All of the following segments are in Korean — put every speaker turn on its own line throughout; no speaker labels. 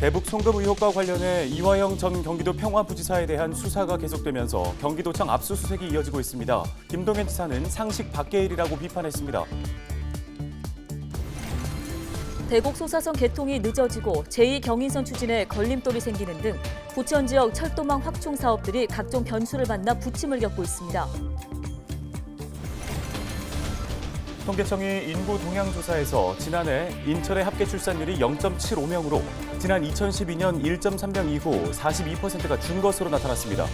대북 송금 의혹과 관련해 이화영 전 경기도 평화부지사에 대한 수사가 계속되면서 경기도청 압수수색이 이어지고 있습니다. 김동연 지사는 상식 밖의 일이라고 비판했습니다.
대곡 소사선 개통이 늦어지고 제2경인선 추진에 걸림돌이 생기는 등 부천 지역 철도망 확충 사업들이 각종 변수를 만나 부침을 겪고 있습니다.
통계청이 인구 동향 조사에서 지난해 인천의 합계 출산율이 0.75명으로 지난 2012년 1.3명 이후 42%가 준 것으로 나타났습니다.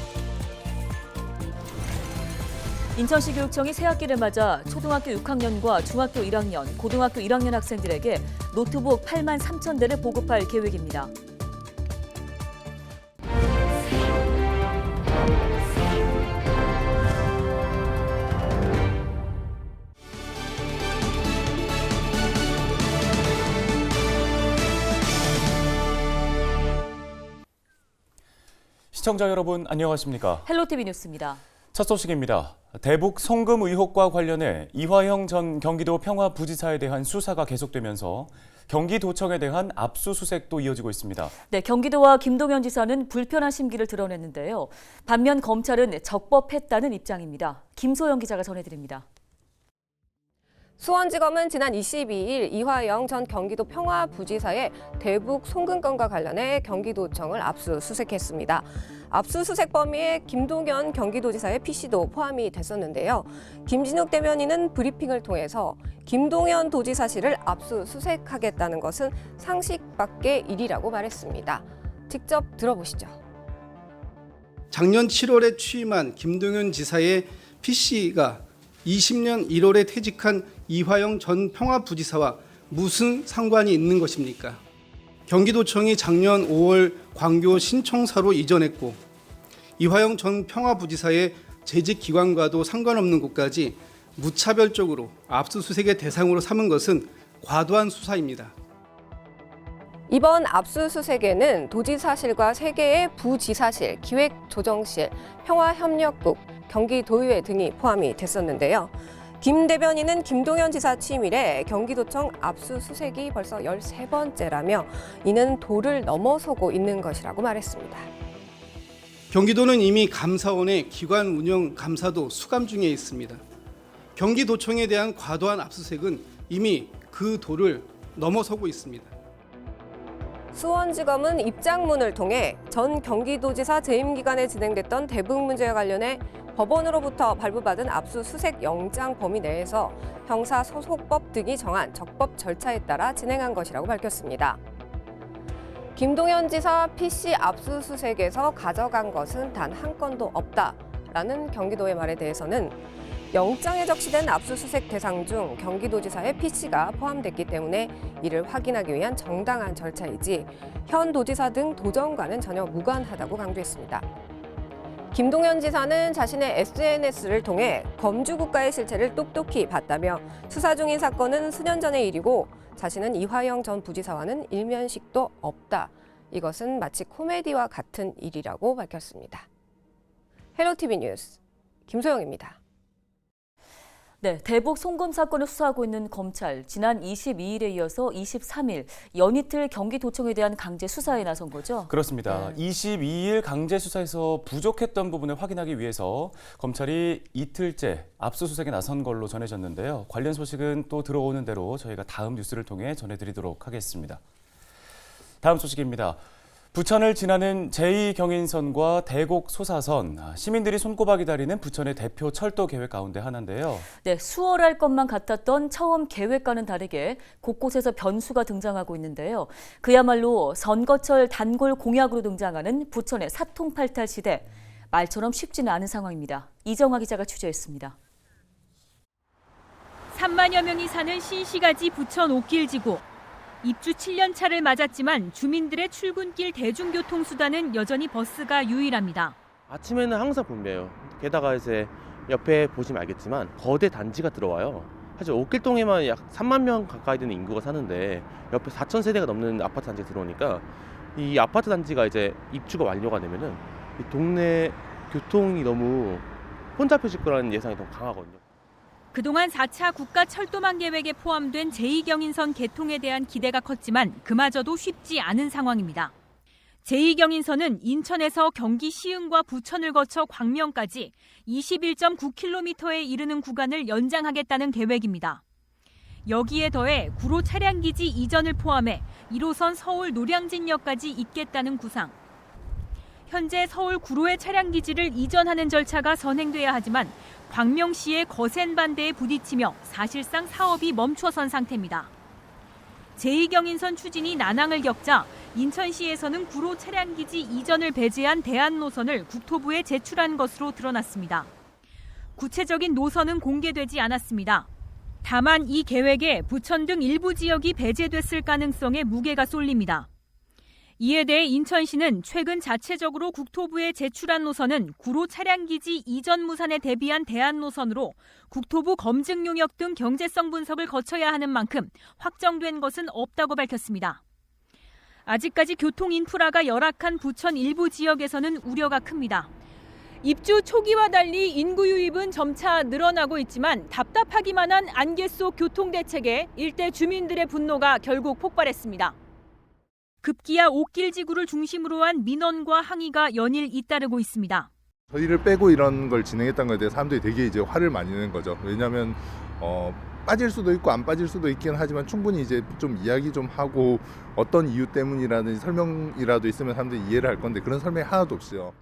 인천시 교육청이 새학기를 맞아 초등학교 6학년과 중학교 1학년, 고등학교 1학년 학생들에게 노트북 8만 3천 대를 보급할 계획입니다.
시청자 여러분 안녕하십니까?
헬로티비 뉴스입니다.
첫 소식입니다. 대북 송금 의혹과 관련해 이화영 전 경기도 평화부지사에 대한 수사가 계속되면서 경기도청에 대한 압수수색도 이어지고 있습니다.
네, 경기도와 김동연 지사는 불편한 심기를 드러냈는데요. 반면 검찰은 적법했다는 입장입니다. 김소영 기자가 전해드립니다.
수원지검은 지난 22일 이화영 전 경기도 평화부지사의 대북 송금 건과 관련해 경기도청을 압수수색했습니다. 압수수색 범위에 김동연 경기도지사의 PC도 포함이 됐었는데요. 김진욱 대변인은 브리핑을 통해서 김동연 도지사실을 압수수색하겠다는 것은 상식 밖의 일이라고 말했습니다. 직접 들어보시죠.
작년 7월에 취임한 김동연 지사의 PC가 20년 1월에 퇴직한 이화영 전 평화부지사와 무슨 상관이 있는 것입니까? 경기도청이 작년 5월 광교 신청사로 이전했고 이화영 전 평화부지사의 재직 기관과도 상관없는 곳까지 무차별적으로 압수수색의 대상으로 삼은 것은 과도한 수사입니다.
이번 압수수색에는 도지사실과 세개의 부지사실, 기획조정실, 평화협력국, 경기도의회 등이 포함이 됐었는데요. 김 대변인은 김동연 지사 취임 이래 경기도청 압수수색이 벌써 13번째라며 이는 도를 넘어서고 있는 것이라고 말했습니다.
경기도는 이미 감사원의 기관 운영 감사도 수감 중에 있습니다. 경기도청에 대한 과도한 압수색은 이미 그 도를 넘어서고 있습니다.
수원지검은 입장문을 통해 전 경기도지사 재임 기간에 진행됐던 대북 문제와 관련해 법원으로부터 발부받은 압수수색 영장 범위 내에서 형사소송법 등이 정한 적법 절차에 따라 진행한 것이라고 밝혔습니다. 김동연 지사 PC 압수수색에서 가져간 것은 단 한 건도 없다라는 경기도의 말에 대해서는 영장에 적시된 압수수색 대상 중 경기도지사의 PC가 포함됐기 때문에 이를 확인하기 위한 정당한 절차이지 현 도지사 등 도정과는 전혀 무관하다고 강조했습니다. 김동연 지사는 자신의 SNS를 통해 범주 국가의 실체를 똑똑히 봤다며 수사 중인 사건은 수년 전의 일이고 자신은 이화영 전 부지사와는 일면식도 없다. 이것은 마치 코미디와 같은 일이라고 밝혔습니다. 헬로티비 뉴스 김소영입니다.
네, 대북 송금 사건을 수사하고 있는 검찰 지난 22일에 이어서 23일 연이틀 경기도청에 대한 강제 수사에 나선 거죠.
그렇습니다. 22일 강제 수사에서 부족했던 부분을 확인하기 위해서 검찰이 이틀째 압수수색에 나선 걸로 전해졌는데요. 관련 소식은 또 들어오는 대로 저희가 다음 뉴스를 통해 전해드리도록 하겠습니다. 다음 소식입니다. 부천을 지나는 제2경인선과 대곡 소사선, 아, 시민들이 손꼽아 기다리는 부천의 대표 철도 계획 가운데 하나인데요.
네, 수월할 것만 같았던 처음 계획과는 다르게 곳곳에서 변수가 등장하고 있는데요. 그야말로 선거철 단골 공약으로 등장하는 부천의 사통팔탈 시대. 말처럼 쉽지는 않은 상황입니다. 이정화 기자가 취재했습니다.
3만여 명이 사는 신시가지 부천 옥길지구. 입주 7년 차를 맞았지만 주민들의 출근길 대중교통 수단은 여전히 버스가 유일합니다.
아침에는 항상 붐벼요. 게다가 이제 옆에 보시면 알겠지만 거대 단지가 들어와요. 사실 옥길동에만 약 3만 명 가까이 되는 인구가 사는데 옆에 4천 세대가 넘는 아파트 단지가 들어오니까 이 아파트 단지가 이제 입주가 완료가 되면은 이 동네 교통이 너무 혼잡해질 거라는 예상이 너무 강하거든요.
그동안 4차 국가 철도망 계획에 포함된 제2경인선 개통에 대한 기대가 컸지만 그마저도 쉽지 않은 상황입니다. 제2경인선은 인천에서 경기 시흥과 부천을 거쳐 광명까지 21.9km에 이르는 구간을 연장하겠다는 계획입니다. 여기에 더해 구로 차량기지 이전을 포함해 1호선 서울 노량진역까지 잇겠다는 구상. 현재 서울 구로의 차량기지를 이전하는 절차가 선행돼야 하지만 광명 시의 거센 반대에 부딪히며 사실상 사업이 멈춰선 상태입니다. 제2경인선 추진이 난항을 겪자 인천시에서는 구로 차량기지 이전을 배제한 대안 노선을 국토부에 제출한 것으로 드러났습니다. 구체적인 노선은 공개되지 않았습니다. 다만 이 계획에 부천 등 일부 지역이 배제됐을 가능성에 무게가 쏠립니다. 이에 대해 인천시는 최근 자체적으로 국토부에 제출한 노선은 구로 차량기지 이전 무산에 대비한 대안 노선으로 국토부 검증 용역 등 경제성 분석을 거쳐야 하는 만큼 확정된 것은 없다고 밝혔습니다. 아직까지 교통 인프라가 열악한 부천 일부 지역에서는 우려가 큽니다. 입주 초기와 달리 인구 유입은 점차 늘어나고 있지만 답답하기만 한 안개 속 교통 대책에 일대 주민들의 분노가 결국 폭발했습니다. 급기야 옥길 지구를 중심으로 한 민원과 항의가 연일 잇따르고 있습니다.
저희를 빼고 이런 걸 진행했던 거에 대해 사람들이 되게 이제 화를 많이 내는 거죠. 왜냐하면 어, 빠질 수도 있고 안 빠질 수도 있긴 하지만 충분히 이제 좀 이야기 좀 하고 어떤 이유 때문이라든지 설명이라도 있으면 사람들이 이해를 할 건데 그런 설명이 하나도 없어요.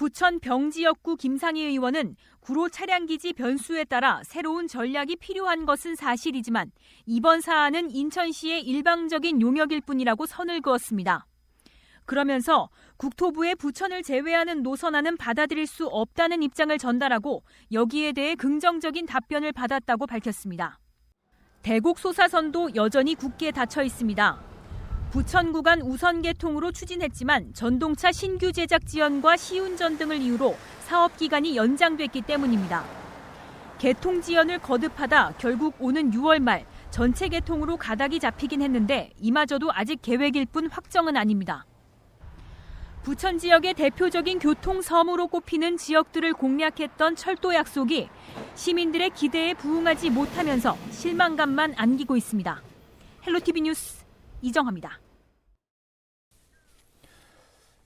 부천 병지역구 김상희 의원은 구로 차량기지 변수에 따라 새로운 전략이 필요한 것은 사실이지만 이번 사안은 인천시의 일방적인 용역일 뿐이라고 선을 그었습니다. 그러면서 국토부의 부천을 제외하는 노선안은 받아들일 수 없다는 입장을 전달하고 여기에 대해 긍정적인 답변을 받았다고 밝혔습니다. 대곡 소사선도 여전히 굳게 닫혀 있습니다. 부천 구간 우선 개통으로 추진했지만 전동차 신규 제작 지연과 시운전 등을 이유로 사업 기간이 연장됐기 때문입니다. 개통 지연을 거듭하다 결국 오는 6월 말 전체 개통으로 가닥이 잡히긴 했는데 이마저도 아직 계획일 뿐 확정은 아닙니다. 부천 지역의 대표적인 교통 섬으로 꼽히는 지역들을 공략했던 철도 약속이 시민들의 기대에 부응하지 못하면서 실망감만 안기고 있습니다. 헬로티비 뉴스 이정합니다.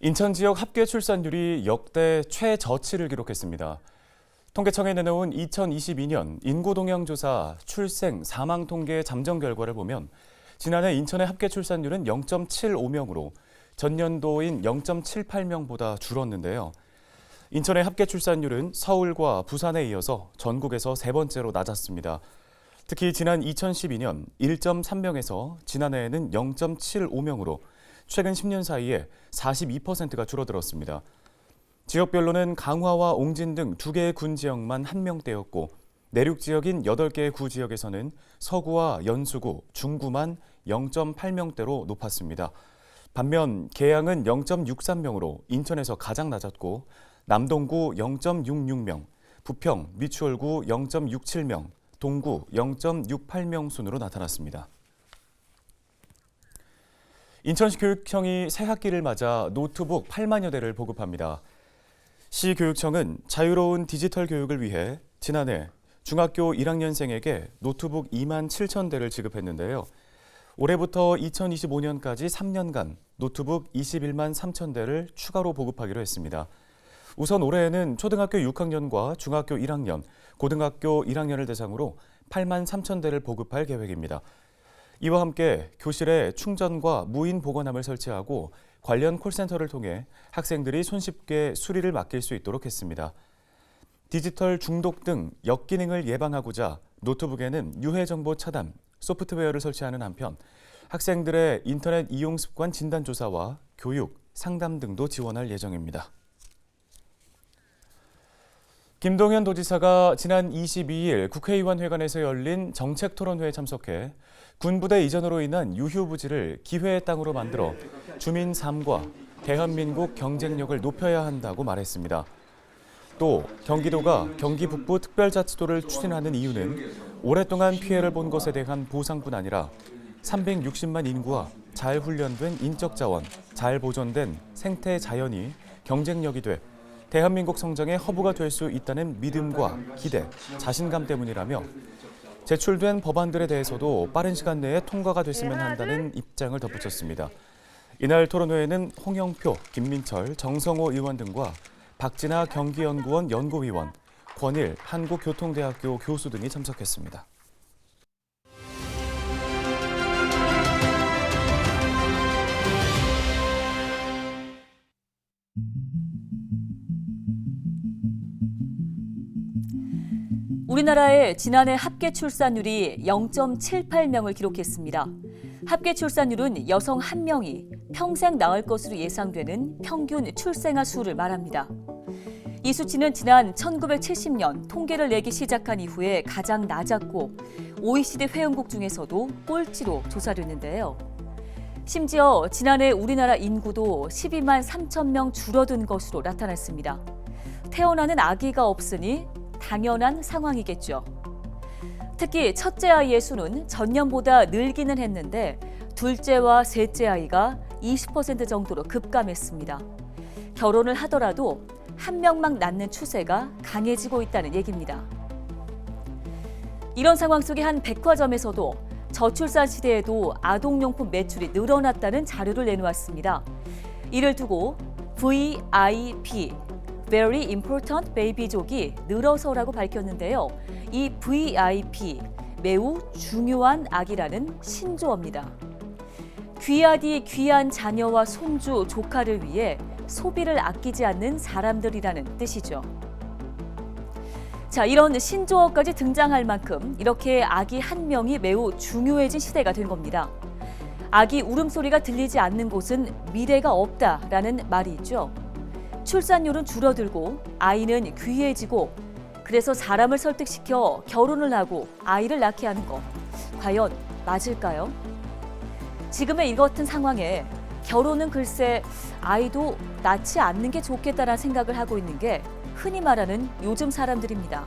인천 지역 합계 출산율이 역대 최저치를 기록했습니다. 통계청에 내놓은 2022년 인구 동향 조사 출생 사망 통계 잠정 결과를 보면 지난해 인천의 합계 출산율은 0.75명으로 전년도인 0.78명보다 줄었는데요. 인천의 합계 출산율은 서울과 부산에 이어서 전국에서 세 번째로 낮았습니다. 특히 지난 2012년 1.3명에서 지난해에는 0.75명으로 최근 10년 사이에 42%가 줄어들었습니다. 지역별로는 강화와 옹진 등 두 개의 군 지역만 한 명대였고 내륙 지역인 8개의 구 지역에서는 서구와 연수구, 중구만 0.8명대로 높았습니다. 반면 계양은 0.63명으로 인천에서 가장 낮았고 남동구 0.66명, 부평, 미추홀구 0.67명, 동구 0.68명 순으로 나타났습니다. 인천시 교육청이 새 학기를 맞아 노트북 8만여 대를 보급합니다. 시 교육청은 자유로운 디지털 교육을 위해 지난해 중학교 1학년생에게 노트북 2만 7천 대를 지급했는데요. 올해부터 2025년까지 3년간 노트북 21만 3천 대를 추가로 보급하기로 했습니다. 우선 올해에는 초등학교 6학년과 중학교 1학년, 고등학교 1학년을 대상으로 8만 3천 대를 보급할 계획입니다. 이와 함께 교실에 충전과 무인 보관함을 설치하고 관련 콜센터를 통해 학생들이 손쉽게 수리를 맡길 수 있도록 했습니다. 디지털 중독 등 역기능을 예방하고자 노트북에는 유해 정보 차단, 소프트웨어를 설치하는 한편 학생들의 인터넷 이용 습관 진단 조사와 교육, 상담 등도 지원할 예정입니다. 김동연 도지사가 지난 22일 국회의원 회관에서 열린 정책 토론회에 참석해 군부대 이전으로 인한 유휴부지를 기회의 땅으로 만들어 주민 삶과 대한민국 경쟁력을 높여야 한다고 말했습니다. 또 경기도가 경기 북부 특별자치도를 추진하는 이유는 오랫동안 피해를 본 것에 대한 보상뿐 아니라 360만 인구와 잘 훈련된 인적 자원, 잘 보존된 생태 자연이 경쟁력이 돼 대한민국 성장의 허브가 될 수 있다는 믿음과 기대, 자신감 때문이라며 제출된 법안들에 대해서도 빠른 시간 내에 통과가 됐으면 한다는 입장을 덧붙였습니다. 이날 토론회에는 홍영표, 김민철, 정성호 의원 등과 박진아 경기연구원 연구위원, 권일 한국교통대학교 교수 등이 참석했습니다.
우리나라의 지난해 합계 출산율이 0.78명을 기록했습니다. 합계 출산율은 여성 한명이 평생 낳을 것으로 예상되는 평균 출생아 수를 말합니다. 이 수치는 지난 1970년 통계를 내기 시작한 이후에 가장 낮았고 OECD 회원국 중에서도 꼴찌로 조사됐는데요. 심지어 지난해 우리나라 인구도 12만 3천 명 줄어든 것으로 나타났습니다. 태어나는 아기가 없으니 당연한 상황이겠죠. 특히 첫째 아이의 수는 전년보다 늘기는 했는데 둘째와 셋째 아이가 20% 정도로 급감했습니다. 결혼을 하더라도 한 명만 낳는 추세가 강해지고 있다는 얘기입니다. 이런 상황 속에 한 백화점에서도 저출산 시대에도 아동용품 매출이 늘어났다는 자료를 내놓았습니다. 이를 두고 VIP Very Important Baby족이 늘어서라고 밝혔는데요. 이 VIP 매우 중요한 아기라는 신조어입니다. 귀하디 귀한 자녀와 손주, 조카를 위해 소비를 아끼지 않는 사람들이라는 뜻이죠. 자, 이런 신조어까지 등장할 만큼 이렇게 아기 한 명이 매우 중요해진 시대가 된 겁니다. 아기 울음소리가 들리지 않는 곳은 미래가 없다라는 말이 있죠. 출산율은 줄어들고 아이는 귀해지고 그래서 사람을 설득시켜 결혼을 하고 아이를 낳게 하는 것 과연 맞을까요? 지금의 이 같은 상황에 결혼은 글쎄 아이도 낳지 않는 게 좋겠다는 생각을 하고 있는 게 흔히 말하는 요즘 사람들입니다.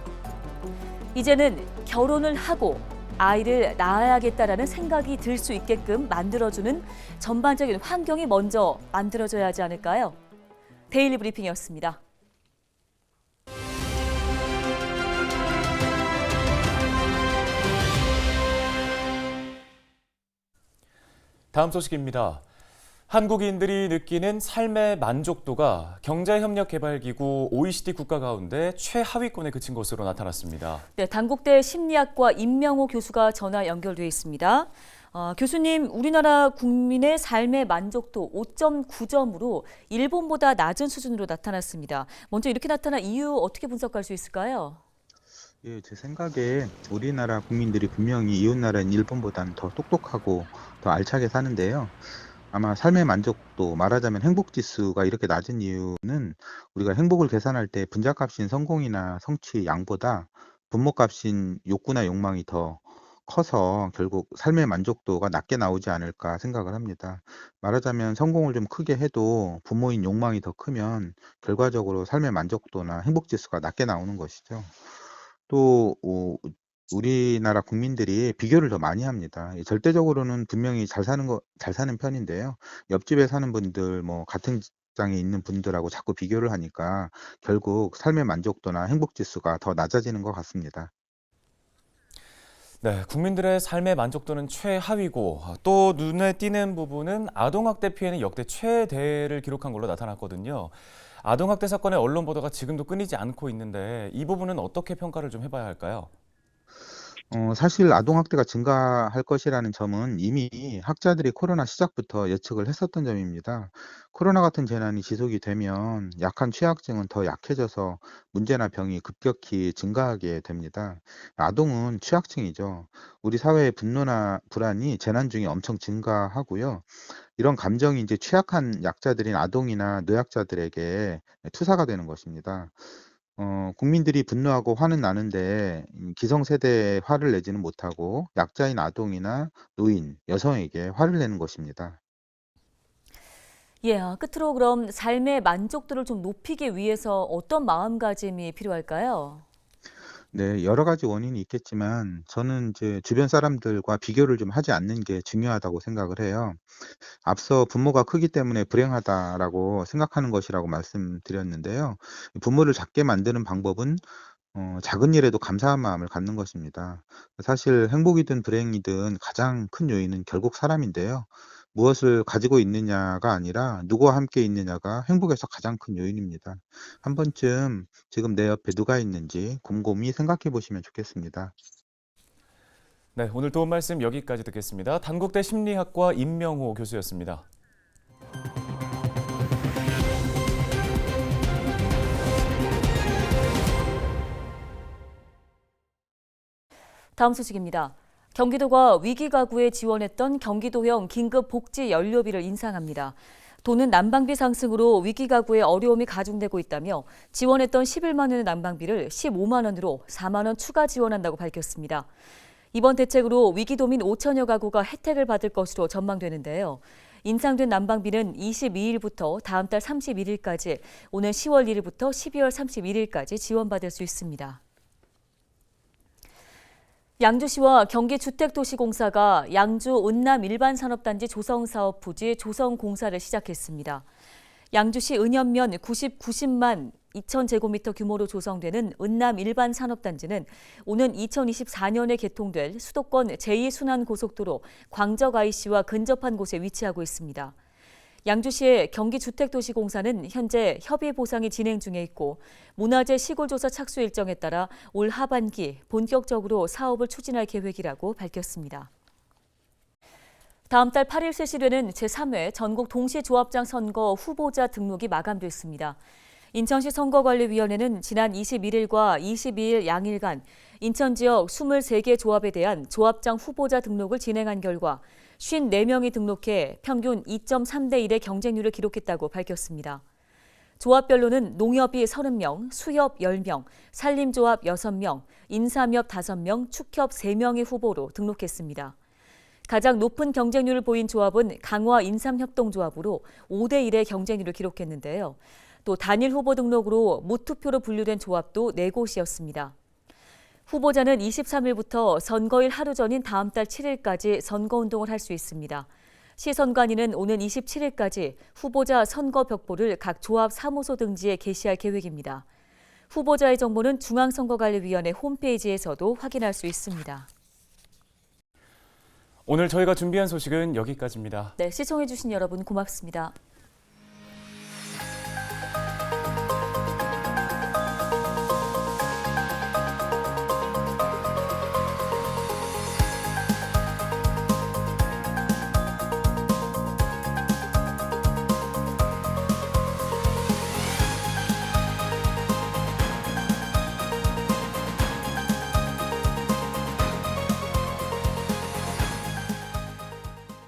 이제는 결혼을 하고 아이를 낳아야겠다라는 생각이 들 수 있게끔 만들어주는 전반적인 환경이 먼저 만들어져야 하지 않을까요? 데일리 브리핑이었습니다.
다음 소식입니다. 한국인들이 느끼는 삶의 만족도가 경제협력개발기구 OECD 국가 가운데 최하위권에 그친 것으로 나타났습니다.
네, 단국대 심리학과 임명호 교수가 전화 연결돼 있습니다. 어, 교수님, 우리나라 국민의 삶의 만족도 5.9점으로 일본보다 낮은 수준으로 나타났습니다. 먼저 이렇게 나타난 이유 어떻게 분석할 수 있을까요?
예, 제 생각에 우리나라 국민들이 분명히 이웃나라인 일본보다는 더 똑똑하고 더 알차게 사는데요. 아마 삶의 만족도, 말하자면 행복 지수가 이렇게 낮은 이유는 우리가 행복을 계산할 때 분자값인 성공이나 성취, 양보다 분모값인 욕구나 욕망이 더 커서 결국 삶의 만족도가 낮게 나오지 않을까 생각을 합니다. 말하자면 성공을 좀 크게 해도 부모인 욕망이 더 크면 결과적으로 삶의 만족도나 행복 지수가 낮게 나오는 것이죠. 또 오, 우리나라 국민들이 비교를 더 많이 합니다. 이 절대적으로는 분명히 잘 사는 거, 잘 사는 편인데요. 옆집에 사는 분들, 뭐 같은 직장에 있는 분들하고 자꾸 비교를 하니까 결국 삶의 만족도나 행복 지수가 더 낮아지는 것 같습니다.
네, 국민들의 삶의 만족도는 최하위고 또 눈에 띄는 부분은 아동학대 피해는 역대 최대를 기록한 걸로 나타났거든요. 아동학대 사건의 언론 보도가 지금도 끊이지 않고 있는데 이 부분은 어떻게 평가를 좀 해봐야 할까요?
어, 사실 아동학대가 증가할 것이라는 점은 이미 학자들이 코로나 시작부터 예측을 했었던 점입니다. 코로나 같은 재난이 지속이 되면 약한 취약증은 더 약해져서 문제나 병이 급격히 증가하게 됩니다. 아동은 취약증이죠. 우리 사회의 분노나 불안이 재난 중에 엄청 증가하고요. 이런 감정이 이제 취약한 약자들인 아동이나 노약자들에게 투사가 되는 것입니다. 어, 국민들이 분노하고 화는 나는데 음, 기성세대에 화를 내지는 못하고 약자인 아동이나 노인, 여성에게 화를 내는 것입니다.
예, 아, 끝으로 그럼 삶의 만족도를 좀 높이기 위해서 어떤 마음가짐이 필요할까요?
네, 여러 가지 원인이 있겠지만 저는 이제 주변 사람들과 비교를 좀 하지 않는 게 중요하다고 생각을 해요. 앞서 부모가 크기 때문에 불행하다라고 생각하는 것이라고 말씀드렸는데요. 부모를 작게 만드는 방법은 어, 작은 일에도 감사한 마음을 갖는 것입니다. 사실 행복이든 불행이든 가장 큰 요인은 결국 사람인데요. 무엇을 가지고 있느냐가 아니라 누구와 함께 있느냐가 행복에서 가장 큰 요인입니다. 한 번쯤 지금 내 옆에 누가 있는지 곰곰이 생각해 보시면 좋겠습니다.
네, 오늘 도움 말씀 여기까지 듣겠습니다. 단국대 심리학과 임명호 교수였습니다.
다음 소식입니다. 경기도가 위기 가구에 지원했던 경기도형 긴급 복지 연료비를 인상합니다. 도는 난방비 상승으로 위기 가구에 어려움이 가중되고 있다며 지원했던 11만 원의 난방비를 15만 원으로 4만 원 추가 지원한다고 밝혔습니다. 이번 대책으로 위기도민 5천여 가구가 혜택을 받을 것으로 전망되는데요. 인상된 난방비는 22일부터 다음 달 31일까지, 오는 10월 1일부터 12월 31일까지 지원받을 수 있습니다. 양주시와 경기주택도시공사가 양주 은남 일반산업단지 조성사업 부지 조성공사를 시작했습니다. 양주시 은현면 90, 90만 2천 제곱미터 규모로 조성되는 은남 일반산업단지는 오는 2024년에 개통될 수도권 제2순환고속도로 광적 IC와 근접한 곳에 위치하고 있습니다. 양주시의 경기주택도시공사는 현재 협의 보상이 진행 중에 있고 문화재 시골조사 착수 일정에 따라 올 하반기 본격적으로 사업을 추진할 계획이라고 밝혔습니다. 다음 달 8일 실시되는 제3회 전국 동시조합장 선거 후보자 등록이 마감됐습니다. 인천시 선거관리위원회는 지난 21일과 22일 양일간 인천 지역 23개 조합에 대한 조합장 후보자 등록을 진행한 결과 54명이 등록해 평균 2.3대 1의 경쟁률을 기록했다고 밝혔습니다. 조합별로는 농협이 30명, 수협 10명, 산림조합 6명, 인삼협 5명, 축협 3명의 후보로 등록했습니다. 가장 높은 경쟁률을 보인 조합은 강화 인삼협동조합으로 5대 1의 경쟁률을 기록했는데요. 또 단일 후보 등록으로 무투표로 분류된 조합도 4곳이었습니다. 후보자는 23일부터 선거일 하루 전인 다음 달 7일까지 선거운동을 할 수 있습니다. 시선관위는 오는 27일까지 후보자 선거 벽보를 각 조합 사무소 등지에 게시할 계획입니다. 후보자의 정보는 중앙선거관리위원회 홈페이지에서도 확인할 수 있습니다.
오늘 저희가 준비한 소식은 여기까지입니다.
네, 시청해주신 여러분 고맙습니다.